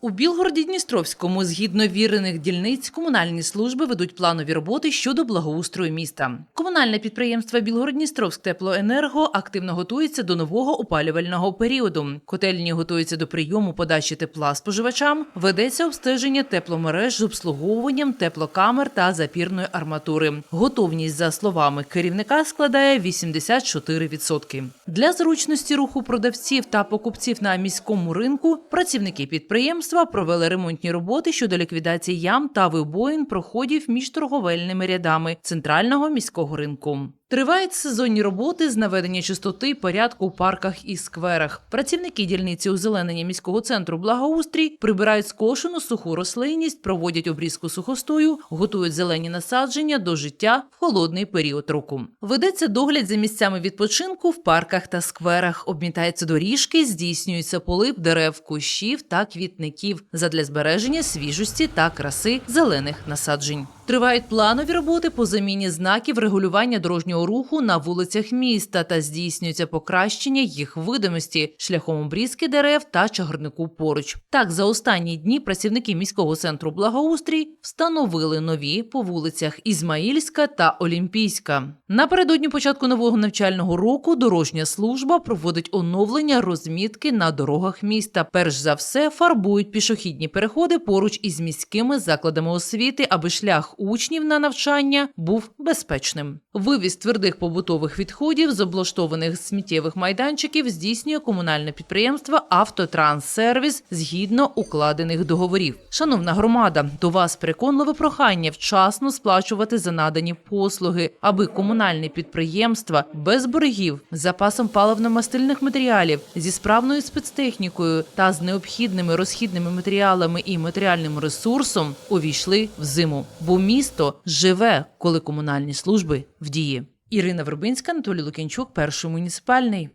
У Білгороді Дністровському, згідно вірених дільниць, комунальні служби ведуть планові роботи щодо благоустрою міста. Комунальне підприємство Білгород-Дністровськ теплоенерго активно готується до нового опалювального періоду. Котельні готуються до прийому подачі тепла споживачам. Ведеться обстеження тепломереж з обслуговуванням теплокамер та запірної арматури. Готовність, за словами керівника, складає 84%. Для зручності руху продавців та покупців на міському ринку працівники підприємства провели ремонтні роботи щодо ліквідації ям та вибоїн проходів між торговельними рядами центрального міського ринку. Тривають сезонні роботи з наведення чистоти порядку у парках і скверах. Працівники дільниці озеленення міського центру благоустрій прибирають скошену суху рослинність, проводять обрізку сухостою, готують зелені насадження до життя в холодний період року. Ведеться догляд за місцями відпочинку в парках та скверах. Обмітаються доріжки, здійснюється полив дерев, кущів та квітників задля збереження свіжості та краси зелених насаджень. Тривають планові роботи по заміні знаків регулювання дорожнього руху на вулицях міста та здійснюється покращення їх видимості шляхом обрізки дерев та чагарнику поруч. Так, за останні дні працівники міського центру благоустрій встановили нові по вулицях Ізмаїльська та Олімпійська. Напередодні початку нового навчального року дорожня служба проводить оновлення розмітки на дорогах міста. Перш за все фарбують пішохідні переходи поруч із міськими закладами освіти, аби шлях учнів на навчання був безпечним. Вивіз твердих побутових відходів з облаштованих сміттєвих майданчиків здійснює комунальне підприємство Автотранссервіс згідно укладених договорів. Шановна громада, до вас переконливе прохання вчасно сплачувати за надані послуги, аби комунальні підприємства без боргів, запасом паливно-мастильних матеріалів, зі справною спецтехнікою та з необхідними розхідними матеріалами і матеріальним ресурсом увійшли в зиму. Бо місто живе, коли комунальні служби в дії. Ірина Вербинська, Анатолій Лукінчук, перший муніципальний.